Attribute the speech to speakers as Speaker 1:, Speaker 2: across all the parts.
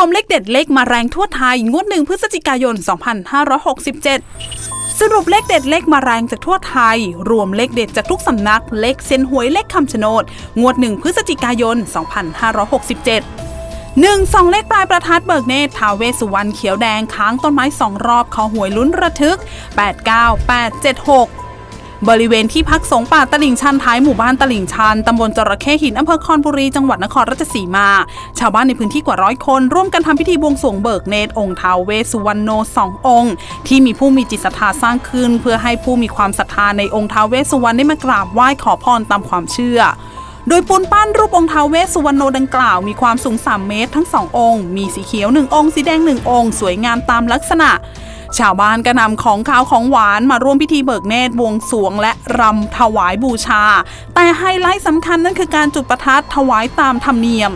Speaker 1: วมเลขเด็ดเลขมาแรงทั่วไทย งวดหนึ่งพฤศจิกายน 2567สรุปเลขเด็ดเลขมาแรงจากทั่วไทย รวมเลขเด็ดจากทุกสำนัก เลขเส้นหวยเลขคำชะโนด งวดหนึ่งพฤศจิกายน 2567หนึ่งสองเลขปลายประทัดเบิกเนตรทาวเวสสุวรรณเขียวแดงค้างต้นไม้สองรอบขอหวยลุ้นระทึก 89876 บริเวณที่พักสงป่าตลิ่งชันท้ายหมู่บ้านตลิ่งชันตำบลจระเข้หินอำเภอคอนบุรีจังหวัดนครราชสีมา ชาวบ้านในพื้นที่กว่าร้อยคน ร่วมกันทำพิธีบวงสรวงเบิกเนตรองค์ท้าวเวสุวรรณโนสององค์ ที่มีผู้มีจิตศรัทธาสร้างขึ้น เพื่อให้ผู้มีความศรัทธาในองค์ท้าวเวสสุวรรณได้มากราบไหว้ขอพรตามความเชื่อโดยปูนปั้นรูปองค์ท้าวเวสสุวรรณโนดังกล่าวมีความสูง 3 เมตรทั้ง 2 องค์ มีสีเขียว 1 องค์ สีแดง 1 องค์ สวยงามตามลักษณะ ชาวบ้านก็นำของข้าวของหวานมาร่วมพิธีเบิกเนตรบวงสวงและรำถวายบูชาแต่ไฮไลท์สำคัญนั่นคือการจุดประทัดถวายตามธรรมเนียม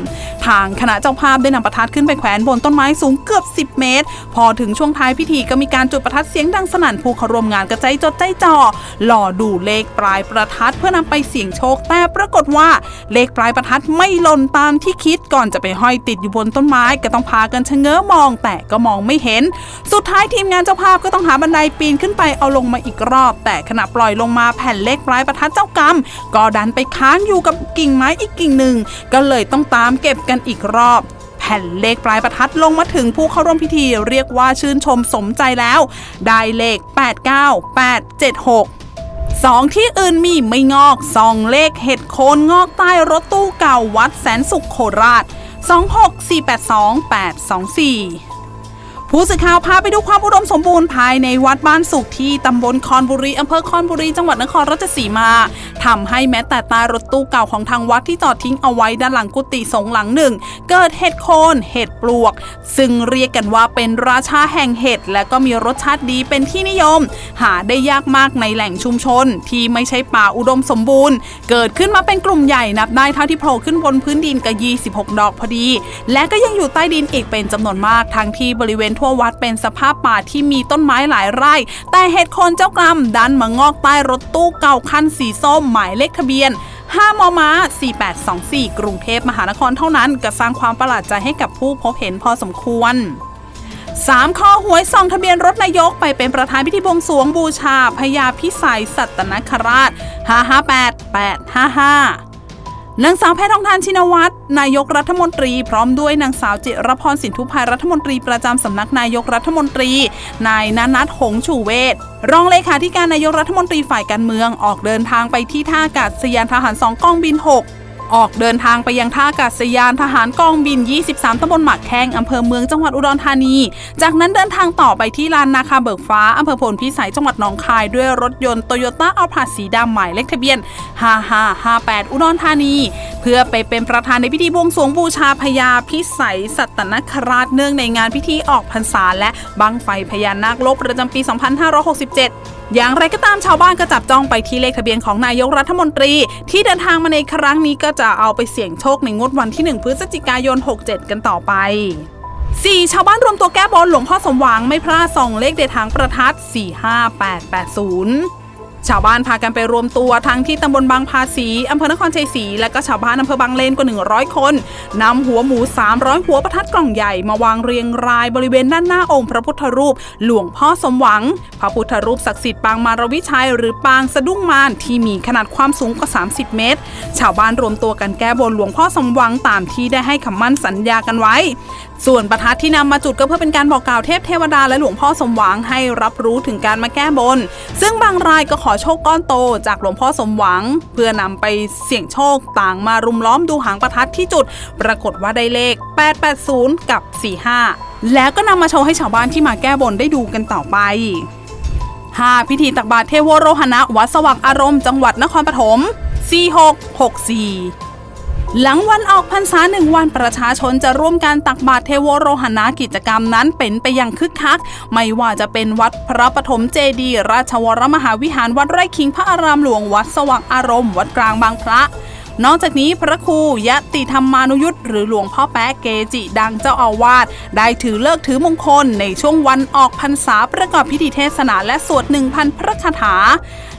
Speaker 1: ทางคณะเจ้าภาพได้นำประทัดขึ้นไปแขวนบนต้นไม้สูงเกือบ 10 เมตร พอถึงช่วงท้ายพิธีก็มีการจุดประทัดเสียงดังสนั่นผู้เข้าร่วมงานกระใจจดใจจ่อหล่อดูเลขปลายประทัดเพื่อนำไปเสี่ยงโชคแต่ปรากฏว่าเลขปลายประทัดไม่หล่นตามที่คิดก่อนจะไปห้อยติดอยู่บนต้นไม้ก็ต้องพากันชะเง้อมอง แต่ก็มองไม่เห็น สุดท้ายทีมงานเจ้าภาพก็ต้องหาบันไดปีนขึ้นไปเอาลงมาอีกรอบ แต่ขณะปล่อยลงมาแผ่นเลขปลายประทัดเจ้ากรรมก็ดันไปค้างอยู่กับกิ่งไม้อีกกิ่งหนึ่ง ก็เลยต้องตามเก็บกันอีกรอบแผ่นเลขปลายประทัดลงมาถึงผู้เข้าร่วมพิธีเรียกว่าชื่นชมสมใจแล้ว ได้เลข 89876สองที่อื่นมีไม่งอกสองเลขเห็ดโคนงอกใต้รถตู้เก่าวัดแสนสุขโคราช 26482 824 ผู้สื่อข่าวพาไปดูความอุดมสมบูรณ์ภายในวัดบ้านสุขที่ตำบลคอนบุรีอำเภอคอนบุรีจังหวัดนครราชสีมาทำให้แม้แต่ตารถตู้เก่าของทางวัดที่จอดทิ้งเอาไว้ด้านหลังกุฏิสงหลังหนึ่ง เกิดเห็ดโคนเห็ดปลวก ซึ่งเรียกกันว่าเป็นราชาแห่งเห็ดและก็มีรสชาติดีเป็นที่นิยม หาได้ยากมากในแหล่งชุมชน ที่ไม่ใช่ป่าอุดมสมบูรณ์ เกิดขึ้นมาเป็นกลุ่มใหญ่นับได้เท่าที่โผล่ขึ้นบนพื้นดินก็26 ดอกพอดี และก็ยังอยู่ใต้ดินอีกเป็นจำนวนมากทั้งที่บริเวณทั่ววัดเป็นสภาพป่าที่มีต้นไม้หลายไร่ แต่เห็ดโคนเจ้ากรรมดันมางอกใต้รถตู้เก่าคันสีส้มหมายเลขทะเบียน5มม4824 กรุงเทพมหานครเท่านั้นก็สร้างความประหลาดใจให้กับผู้พบเห็นพอสมควร 3 ข้อหวยซองทะเบียนรถนายกไปเป็นประธานพิธีบวงสรวงบูชาพญาพิสัยสัตนคราช 558 855 นางสาวแพทองทานชินวัตรนายกรัฐมนตรี พร้อมด้วยนางสาวจิรพรสินทุพายรัฐมนตรีประจำสำนักนายกรัฐมนตรี นายนันัทหงชูเวศรองเลขาธิการนายกรัฐมนตรีฝ่ายการเมืองออกเดินทางไปที่ท่าอากาศยานทหารสองกองบิน 6 ออกเดินทางไปยังท่าอากาศยานทหารกองบิน 23ตำบลหมักแข้งอำเภอเมืองจังหวัดอุดรธานี จากนั้นเดินทางต่อไปที่ลานนาคาเบิกฟ้าอำเภอพลพิสัยจังหวัดหนองคายด้วยรถยนต์โตโยต้าอัลพาสีดำหมายเลขทะเบียน 5558 อุดรธานี เพื่อไปเป็นประธานในพิธีบวงสรวงบูชาพญาพิสัยสัตนคราชเนื่องในงานพิธีออกพรรษาและบังไฟพญานาคลบประจำปี 2567 อย่างไรก็ตามชาวบ้านก็จับจ้องไปที่เลขทะเบียนของนายกรัฐมนตรี ที่เดินทางมาในครั้งนี้ก็จะเอาไปเสี่ยงโชคในงวดวันที่ 1 พฤศจิกายน 67 กันต่อไป 4. ชาวบ้านรวมตัวแก้บนหลวงพ่อสมหวังไม่พลาดส่องเลขเด็ดทางประทัด 45880 ชาวบ้านพากันไปรวมตัวทั้งที่ตำบลบางภาษีอำเภอนครชัยศรีและก็ชาวบ้านอำเภอบางเลนกว่า 100 คนนำหัวหมู 300 หัวประทัดกล่องใหญ่มาวางเรียงรายบริเวณด้านหน้าองค์พระพุทธรูป หลวงพ่อสมหวัง พระพุทธรูปศักดิ์สิทธิ์ปางมารวิชัยหรือปางสะดุ้งมารที่มีขนาดความสูงกว่า 30 เมตร ชาวบ้านรวมตัวกันแก้บนหลวงพ่อสมหวังตามที่ได้ให้คำมั่นสัญญากันไว้ ส่วนประทัดที่นำมาจุดก็เพื่อเป็นการบอกกล่าวเทพเทวดาและหลวงพ่อสมหวังให้รับรู้ถึงการมาแก้บน ซึ่งบางรายก็ขอโชคก้อนโตจากหลวงพ่อสมหวัง เพื่อนำไปเสี่ยงโชคต่างมารุมล้อมดูหางประทัดที่จุด ปรากฏว่าได้เลข 880 กับ 45 แล้วก็นำมาโชว์ให้ชาวบ้านที่มาแก้บนได้ดูกันต่อไป 5. พิธีตักบาตรเทวโรหณะวัดสว่างอารมณ์จังหวัดนครปฐม4664 หลังวันออกพรรษาหนึ่งวันประชาชนจะร่วมการตักบาตรเทโวโรหณะกิจกรรมนั้นเป็นไปอย่างคึกคัก ไม่ว่าจะเป็นวัดพระปฐมเจดีย์ราชวรมหาวิหารวัดไร่คิงพระอารามหลวงวัดสว่างอารมณ์วัดกลางบางพระนอกจากนี้พระครูยะติธรรมานุยุทธ์หรือหลวงพ่อแป๊ะเกจิดังเจ้าอาวาสได้ถือเลิกถือมงคลในช่วงวันออกพรรษาประกอบพิธีเทศนาและสวด1,000พระคาถา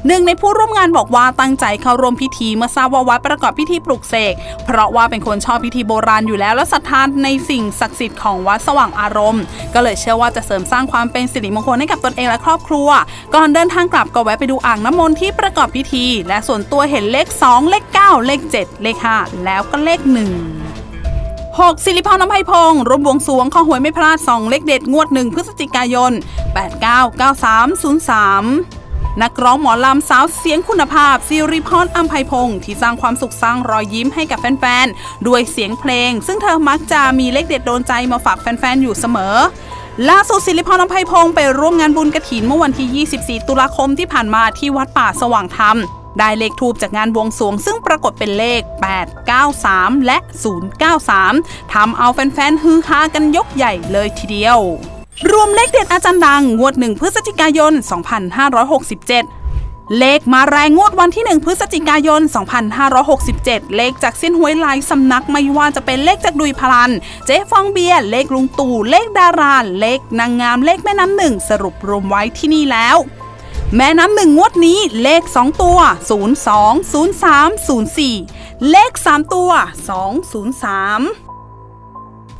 Speaker 1: หนึ่งในผู้ร่วมงานบอกว่าตั้งใจเข้าร่วมพิธีเมื่อทราบว่าวัดประกอบพิธีปลุกเสก เพราะว่าเป็นคนชอบพิธีโบราณอยู่แล้วและศรัทธานในสิ่งศักดิ์สิทธิ์ของวัดสว่างอารมณ์ ก็เลยเชื่อว่าจะเสริมสร้างความเป็นสิริมงคลให้กับตนเองและครอบครัว ก่อนเดินทางกลับก็แวะไปดูอ่างน้ำมนต์ที่ประกอบพิธี และส่วนตัวเห็นเลข 2 เลข 9 เลข 7 เลข 5 แล้วก็เลข 1 6 สิริพรน้ำไพพงศ์รวมบวงสรวงข้อหวยไม่พลาด 2 เลขเด็ด งวด 1 พฤศจิกายน 899303 นักร้องหมอลำสาวเสียงคุณภาพสิริพรอัมไพพงศ์ที่สร้างความสุขสร้างรอยยิ้มให้กับแฟนๆ ด้วยเสียงเพลง ซึ่งเธอมักจะมีเลขเด็ดโดนใจมาฝากแฟนๆ อยู่เสมอล่าสุดสิริพรอัมไพพงศ์ไปร่วมงานบุญกระถินเมื่อวันที่ 24 ตุลาคมที่ผ่านมาที่วัดป่าสว่างธรรม ได้เลขทูบจากงานบวงสรวงซึ่งปรากฏเป็นเลข 893 และ 093 ทำเอาแฟนๆฮือฮากันยกใหญ่เลยทีเดียว รวมเลขเด็ดอาจารย์ดัง งวด 1 พฤศจิกายน 2567 เลขมาแรงงวดวันที่ 1 พฤศจิกายน 2567 เลขจากเส้นหวยลายสำนักไม่ว่าจะเป็นเลขจากดุยพลัน เจ๊ฟองเบียร์เลขลุงตู่เลขดาราเลขนางงามเลขแม่น้ำหนึ่งสรุปรวมไว้ที่นี่แล้วแม่น้ำหนึ่งงวดนี้เลข 2 ตัว 02 03 04 เลข 3 ตัว 203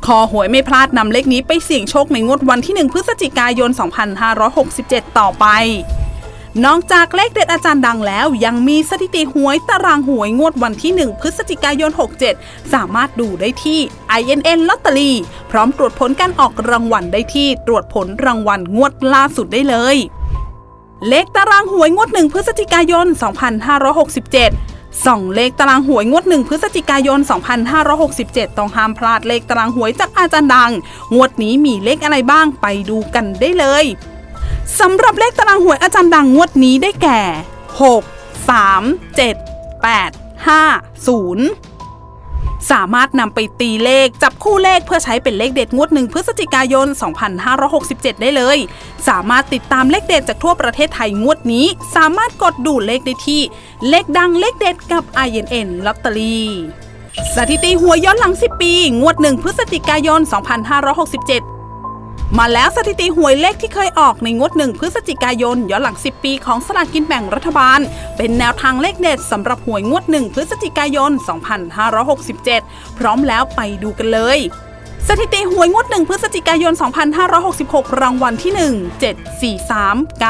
Speaker 1: ขอหวยไม่พลาดนำเลขนี้ไปเสี่ยงโชคในงวดวันที่ 1 พฤศจิกายน 2567 ต่อไปนอกจากเลขเด็ดอาจารย์ดังแล้ว ยังมีสถิติหวยตารางหวยงวดวันที่ 1 พฤศจิกายน 67 สามารถดูได้ที่ INN ลอตเตอรี่พร้อมตรวจผลการออกรางวัลได้ที่ตรวจผลรางวัลงวดล่าสุดได้เลย เลขตารางหวยงวด 1 พฤศจิกายน 2567 ส่องเลขตารางหวยงวด 1 พฤศจิกายน 2567 ต้องห้ามพลาดเลขตารางหวยจากอาจารย์ดัง งวดนี้มีเลขอะไรบ้างไปดูกันได้เลยสำหรับเลขตารางหวยอาจารย์ดังงวดนี้ได้แก่ 6 3 7 8 5 0 สามารถนำไปตีเลข จับคู่เลขเพื่อใช้เป็นเลขเด็ดงวดหนึ่งพฤศจิกายน 2567 ได้เลย สามารถติดตามเลขเด็ดจากทั่วประเทศไทยงวดนี้ สามารถกดดูเลขได้ที่ เลขดังเลขเด็ดกับ INN ลอตเตอรี่สถิติหัวยย้อนหลัง 10 ปี งวดหนึ่งพฤศจิกายน 2567 มาแล้วสถิติหวยเลขที่เคยออกในงวดหนึ่งพฤศจิกายนย้อนหลัง 10 ปีของสลากกินแบ่งรัฐบาล เป็นแนวทางเลขเด็ดสำหรับหวยงวดหนึ่งพฤศจิกายน 2567 พร้อมแล้วไปดูกันเลย สถิติหวยงวดหนึ่งพฤศจิกายน 2566 รางวัลที่ 1 743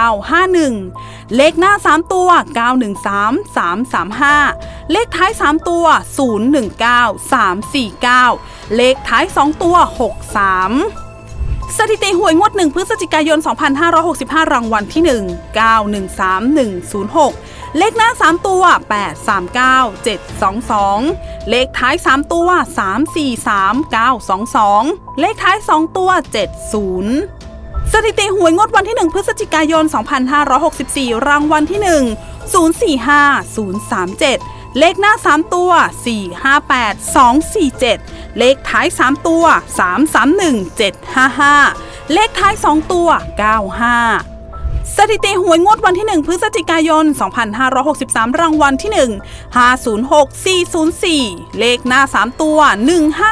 Speaker 1: 951 เลขหน้า 3 ตัว 913 335 เลขท้าย 3 ตัว 019 349 เลขท้าย 2 ตัว 63 สถิติหวยงวด 1 พฤศจิกายน 2565 รางวัลที่ 1 913106 เลขหน้า 3 ตัว 839 722 เลขท้าย 3 ตัว 343 922 เลขท้าย 2 ตัว 70 สถิติหวยงวดวันที่ 1 พฤศจิกายน 2564 รางวัลที่ 1 045 037 เลขหน้า 3 ตัว 458 247 เลขท้าย 3 ตัว 331 755 เลขท้าย 2 ตัว 95สถิติหวยงวดวันที่ 1 พฤศจิกายน 2563 รางวัลที่ 1 506 404 เลขหน้า 3 ตัว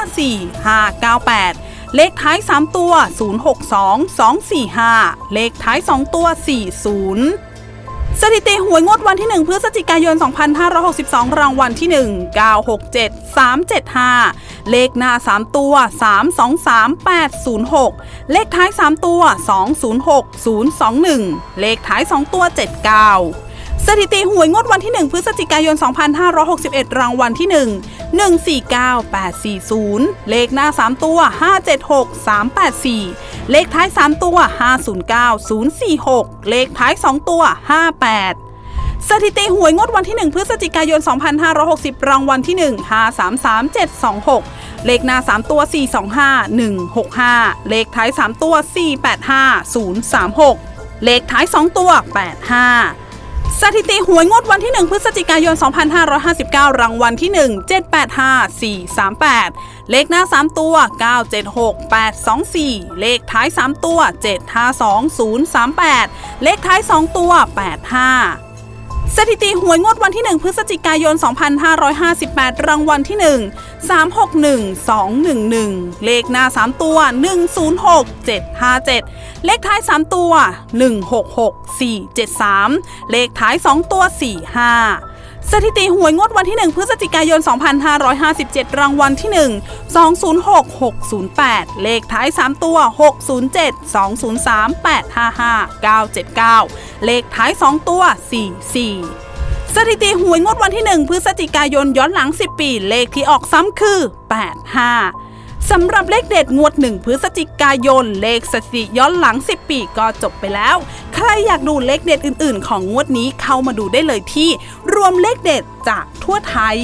Speaker 1: 154 598 เลขท้าย 3 ตัว 062 245 เลขท้าย 2 ตัว 40 สถิติหวยงวดวันที่ 1 พฤศจิกายน 2562 รางวัลที่ 1 967 375 เลขหน้า 3 ตัว 323 806 เลขท้าย 3 ตัว 206 021 เลขท้าย 2 ตัว 79 สถิติหวยงวดวันที่ 1 พฤศจิกายน 2561 รางวัลที่ 1 149 840 เลขหน้า 3 ตัว 576 384 เลขท้าย 3 ตัว 509 046 เลขท้าย 2 ตัว 58 สถิติหวยงวดวันที่ 1 พฤศจิกายน 2560 รางวัลที่ 1 533 726 เลขหน้า 3 ตัว 425 165 เลขท้าย 3 ตัว 485 036 เลขท้าย 2 ตัว 85 สถิติหวยงวดวันที่ 1 พฤศจิกายน 2559 รางวัลที่ 1 785 438 เลขหน้า 3 ตัว 976 824 เลขท้าย 3 ตัว 752 038 เลขท้าย 2 ตัว 85 สถิติหวยงวดวันที่ 1 พฤศจิกายน 2558 รางวัลที่ 1 361 211 เลขหน้า 3 ตัว 106 757 เลขท้าย 3 ตัว 166 473 เลขท้าย 2 ตัว 45 สถิติหวยงวดวันที่ 1 พฤศจิกายน 2557 รางวัลที่ 1 206 608 เลขท้าย 3 ตัว 607 203 855 979 เลขท้าย 2 ตัว 44สถิติหวยงวดวันที่ 1 พฤศจิกายนย้อนหลัง 10 ปี เลขที่ออกซ้ำคือ 85 สำหรับเลขเด็ดงวด1พฤศจิกายน เลขสถิติย้อนหลัง 10 ปีก็จบไปแล้ว ใครอยากดูเลขเด็ดอื่น ๆ ของงวดนี้เข้ามาดูได้เลยที่ รวมเลขเด็ดจากทั่วไทย